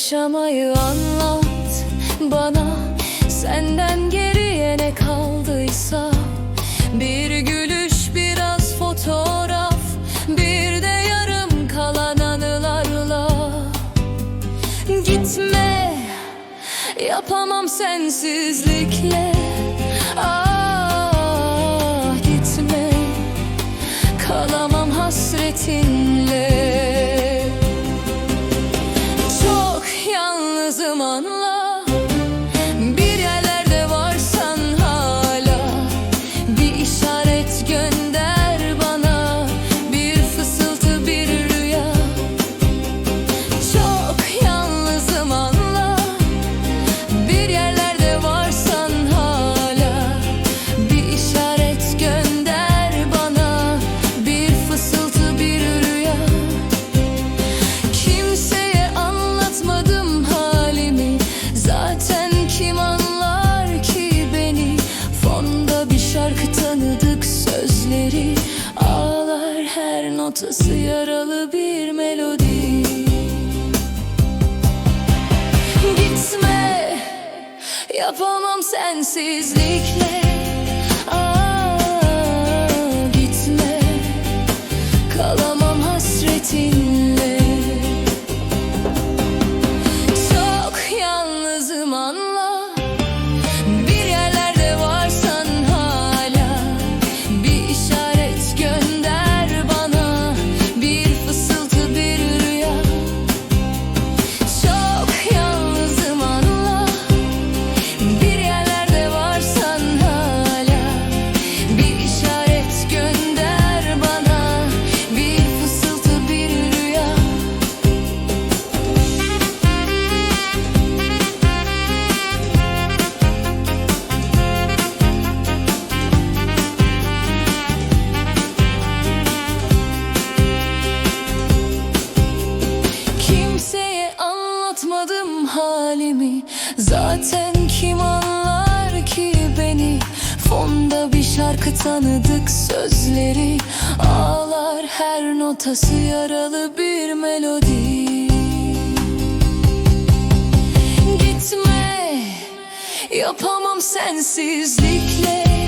Yaşamayı anlat bana. Senden geriye ne kaldıysa. Bir gülüş biraz fotoğraf. Bir de yarım kalan anılarla. Gitme Yapamam sensizlikle. Ah gitme. Kalamam hasretinle yalnızım her notası yaralı bir melodi. Gitme Yapamam sensizlikle. Aa, gitme Kalamam hasretinle Zaten kim anlar ki beni? Fonda bir şarkı tanıdık sözleri. Ağlar her notası yaralı bir melodi. Gitme Yapamam sensizlikle